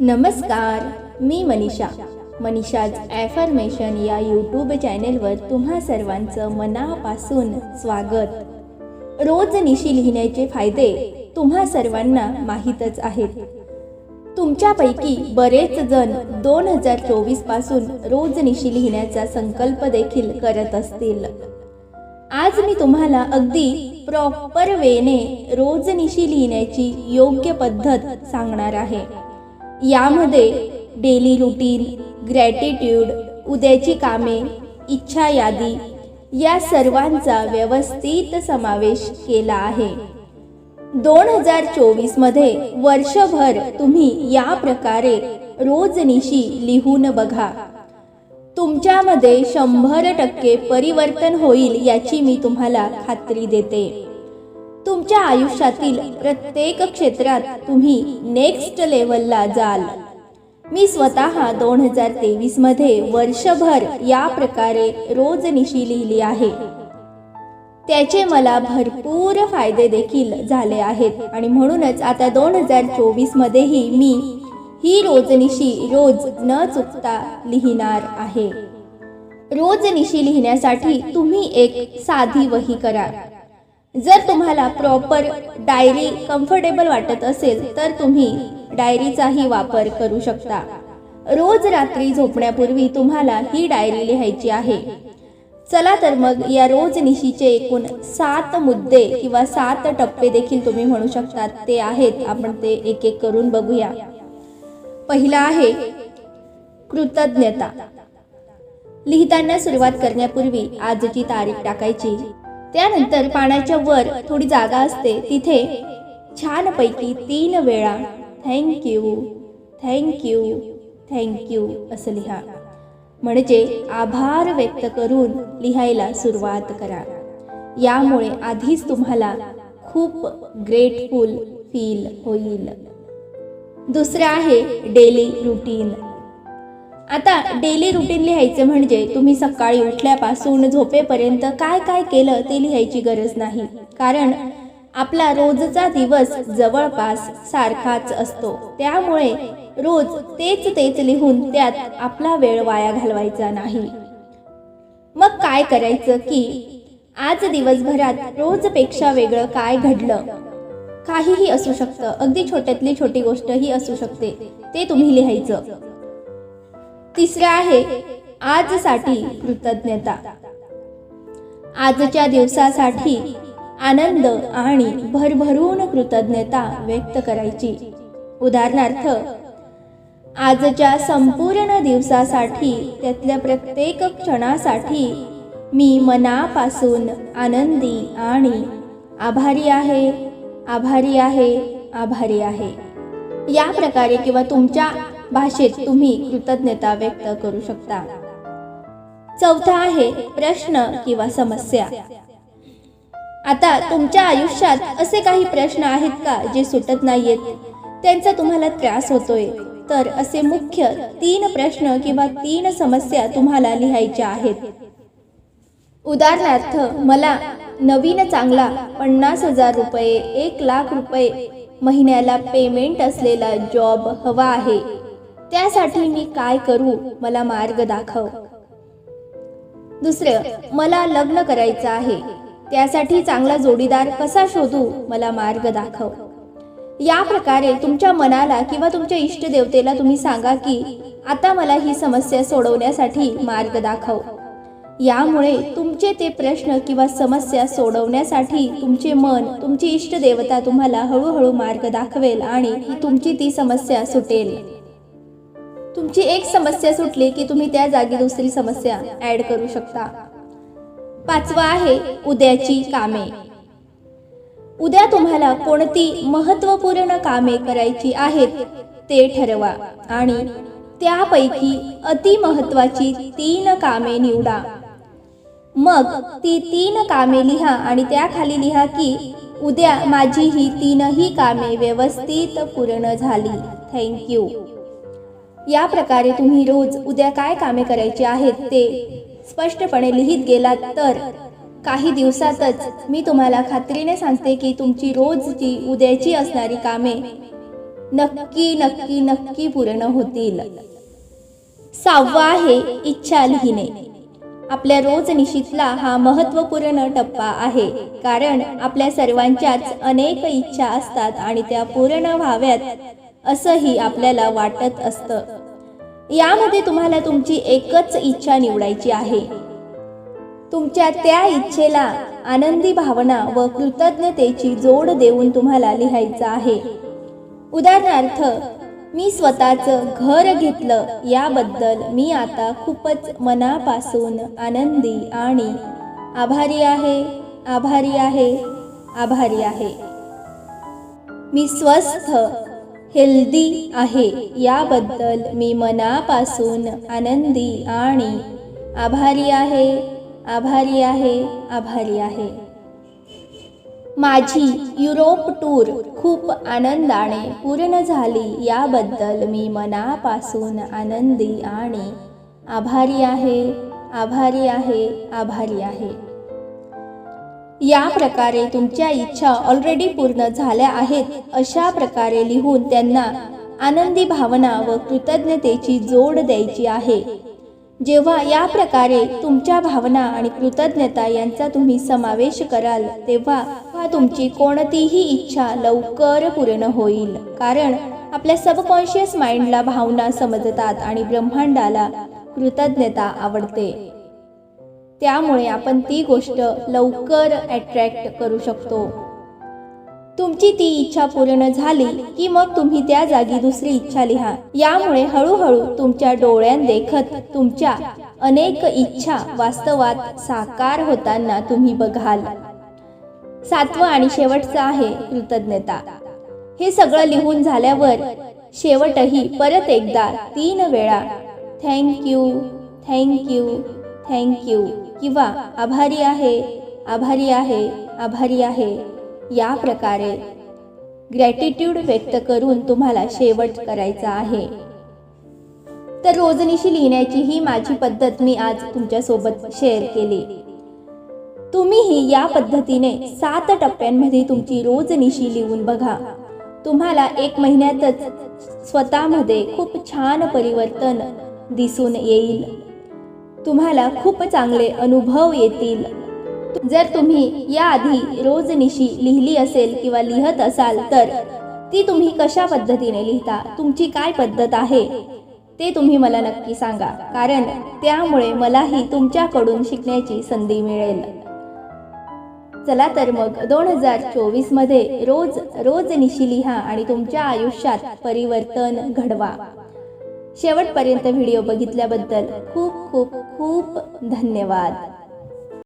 नमस्कार मी मनीषा. मनीषाज ॲफर्मेशन या यूट्यूब चॅनेलवर तुम्हा सर्वांचं मनापासून स्वागत. रोज निशी लिहिण्याचे फायदे तुम्हा सर्वांना माहीतच आहेत. तुमच्यापैकी बरेच जण दोन हजार चोवीसपासून रोज निशी लिहिण्याचा संकल्प देखील करत असतील. आज मी तुम्हाला अगदी प्रॉपर वेने रोजनिशी लिहिण्याची योग्य पद्धत सांगणार आहे. यामध्ये डेली रुटीन ग्रॅटिट्यूड उद्याची कामे इच्छा यादी या सर्वांचा व्यवस्थित समावेश केला आहे. दोन हजार चोवीसमध्ये वर्षभर तुम्ही या प्रकारे रोजनिशी लिहून बघा. तुमच्यामध्ये शंभर टक्के परिवर्तन होईल याची मी तुम्हाला खात्री देते. तुमच्या आयुष्यातील प्रत्येक क्षेत्रात तुम्ही नेक्स्ट लेवलला जाल. मी स्वतः दोन हजार तेवीसमध्ये वर्षभर या प्रकारे रोजनिशी लिहिली आहे. त्याचे मला भरपूर फायदे देखील झाले आहेत आणि म्हणूनच आता दोन हजार चोवीसमध्येही मी ही रोजनिशी रोज न चुकता लिहिणार आहे. रोजनिशी लिहिण्यासाठी तुम्ही एक साधी वही करा. जर तुम्हाला प्रॉपर डायरी कम्फर्टेबल वाटत असेल तर तुम्ही डायरीचाही वापर करू शकता. रोज रात्री झोपण्यापूर्वी तुम्हाला ही डायरी लिहायची आहे. चला तर मग या रोज निशीचे एकूण सात मुद्दे किंवा सात टप्पे देखील तुम्ही म्हणू शकतात ते आहेत. आपण ते एक एक करून बघूया. पहिला आहे कृतज्ञता. लिहिताना सुरुवात करण्यापूर्वी आजची तारीख टाकायची. त्यानंतर पाण्याच्या वर थोडी जागा असते. तिथे छानपैकी तीन वेळा थँक्यू थँक्यू थँक्यू असं लिहा. म्हणजे आभार व्यक्त करून लिहायला सुरुवात करा. यामुळे आधीच तुम्हाला खूप ग्रेटफुल फील होईल. दुसरं आहे डेली रुटीन. आता डेली रुटीन लिहायचं म्हणजे तुम्ही सकाळी उठल्यापासून झोपेपर्यंत काय काय केलं ते लिहायची गरज नाही. कारण आपला रोजचा दिवस जवळपास सारखाच असतो. त्यामुळे रोज तेच तेच लिहून त्यात आपला वेळ वाया घालवायचा नाही. मग काय करायचं की आज दिवसभरात रोजपेक्षा वेगळं काय घडलं? काहीही असू शकतं. अगदी छोट्यातली छोटी गोष्ट ही असू शकते. ते तुम्ही लिहायचं. तिसरं आहे आजसाठी कृतज्ञता. आजच्या दिवसासाठी आनंद आणि भरभरून कृतज्ञता व्यक्त करायची. उदाहरणार्थ आजच्या संपूर्ण दिवसासाठी त्यातल्या प्रत्येक क्षणासाठी मी मनापासून आनंदी आणि आभारी आहे आभारी आहे आभारी आहे. या प्रकारे किंवा तुमच्या भाषेत तुम्ही कृतज्ञता व्यक्त करू शकता. चौथा आहे प्रश्न किंवा समस्या. आता तुमच्या आयुष्यात असे काही प्रश्न आहेत का जे सुटत नाहीयेत? त्यांचा तुम्हाला त्रास होतोय. तर असे मुख्य तीन प्रश्न किंवा तीन समस्या तुम्हाला लिहायच्या आहेत. उदाहरणार्थ मला नवीन चांगला पन्नास हजार रुपये एक लाख रुपये महिन्याला पेमेंट असलेला जॉब हवा आहे. त्यासाठी मी काय करू? मला मार्ग दाखव. दुसरं मला लग्न करायचं आहे. त्यासाठी चांगला जोडीदार कसा शोधू? मला मार्ग दाखव. या प्रकारे तुमच्या मनाला किंवा तुमच्या इष्टदेवतेला तुम्ही सांगा की आता मला ही समस्या सोडवण्यासाठी मार्ग दाखव. यामुळे तुमचे ते प्रश्न किंवा समस्या सोडवण्यासाठी तुमचे मन तुमची इष्टदेवता तुम्हाला हळूहळू मार्ग दाखवेल आणि तुमची ती समस्या सुटेल. तुमची एक समस्या सुटली की तुम्ही त्या जागी दुसरी समस्या ऍड करू शकता. पाचवा आहे उद्याची कामे. उद्या तुम्हाला कोणती महत्त्वपूर्ण कामे करायची आहेत ते ठरवा आणि त्यापैकी अतिमहत्वाची तीन कामे निवडा. मग ती तीन कामे लिहा आणि त्याखाली लिहा की उद्या माझी ही तीनही कामे व्यवस्थित पूर्ण झाली. थँक्यू या प्रकारे तुम्ही रोज उद्या काय कामे करायची आहेत ते स्पष्टपणे लिहित गेलात तर काही दिवसातच मी तुम्हाला खात्रीने सांगते की तुमची रोजची उद्याची असणारी कामे नक्की नक्की नक्की पूर्ण होतील. सहावा आहे इच्छा लिहिणे. आपल्या रोज निशीतला हा महत्त्वपूर्ण टप्पा आहे कारण आपल्या सर्वांच्याच अनेक इच्छा असतात आणि त्या पूर्ण व्हाव्यात असंही आपल्याला वाटत असतं. यामध्ये तुम्हाला तुमची एकच इच्छा निवडायची आहे. तुमच्या त्या इच्छेला आनंदी भावना व कृतज्ञतेची जोड देऊन तुम्हाला लिहायचं आहे. उदाहरणार्थ मी स्वतःचं घर घेतलं याबद्दल मी आता खूपच मनापासून आनंदी आणि आभारी आहे आभारी आहे आभारी आहे. मी स्वस्थ हेल्दी आहे. याबद्दल मी मनापासून आनंदी आणि आभारी आहे. आभारी आहे. आभारी आहे. माझी युरोप टूर खूप आनंदाने पूर्ण झाली. याबद्दल मी मनापासून आनंदी आणि आभारी आहे. आभारी आहे. आभारी आहे. या प्रकारे तुमच्या इच्छा ऑलरेडी पूर्ण झाल्या आहेत अशा प्रकारे लिहून त्यांना आनंदी भावना व कृतज्ञतेची जोड द्यायची आहे. जेव्हा या प्रकारे तुमच्या भावना आणि कृतज्ञता यांचा तुम्ही समावेश कराल तेव्हा तुमची कोणतीही इच्छा लवकर पूर्ण होईल. कारण आपल्या सबकॉन्शियस माइंडला भावना समजतात आणि ब्रह्मांडाला कृतज्ञता आवडते. त्यामुळे आपण ती गोष्ट लवकर अट्रॅक्ट करू शकतो. तुमची ती इच्छा पूर्ण झाली की मग तुम्ही त्या जागी दुसरी इच्छा लिहा. यामुळे हळूहळू तुमच्या डोळ्यात देखत तुमच्या अनेक इच्छा वास्तवात साकार होताना तुम्ही बघाल. सातवं आणि शेवटचं आहे कृतज्ञता. हे सगळं लिहून झाल्यावर शेवटही परत एकदा तीन वेळा थँक्यू थँक्यू थँक्यू किंवा आभारी आहे आभारी आहे आभारी आहे. या प्रकारे ग्रॅटिट्यूड व्यक्त करून तुम्हाला शेवट करायचा आहे. तर रोजनिशी लिहिण्याची ही माझी पद्धत मी आज तुमच्यासोबत शेअर केली. तुम्हीही या पद्धतीने सात टप्प्यांमध्ये तुमची रोजनिशी लिहून बघा. तुम्हाला एक महिन्यातच स्वतःमध्ये खूप छान परिवर्तन दिसून येईल. तुम्हाला खूप चांगले अनुभव येतील. जर तुम्ही याआधी रोजनिशी लिहिली असेल किंवा लिहत असाल तर ती तुम्ही कशा पद्धतीने लिहिता? तुमची काय पद्धत आहे? ते तुम्ही मला नक्की सांगा. कारण त्यामुळे मलाही तुमच्याकडून शिकण्याची संधी मिळेल. चला तर मग दोन हजार चोवीसमध्ये रोज रोज निशी लिहा आणि तुमच्या आयुष्यात परिवर्तन घडवा. शेवटपर्यंत व्हिडिओ बघितल्याबद्दल खूप खूप खूप धन्यवाद.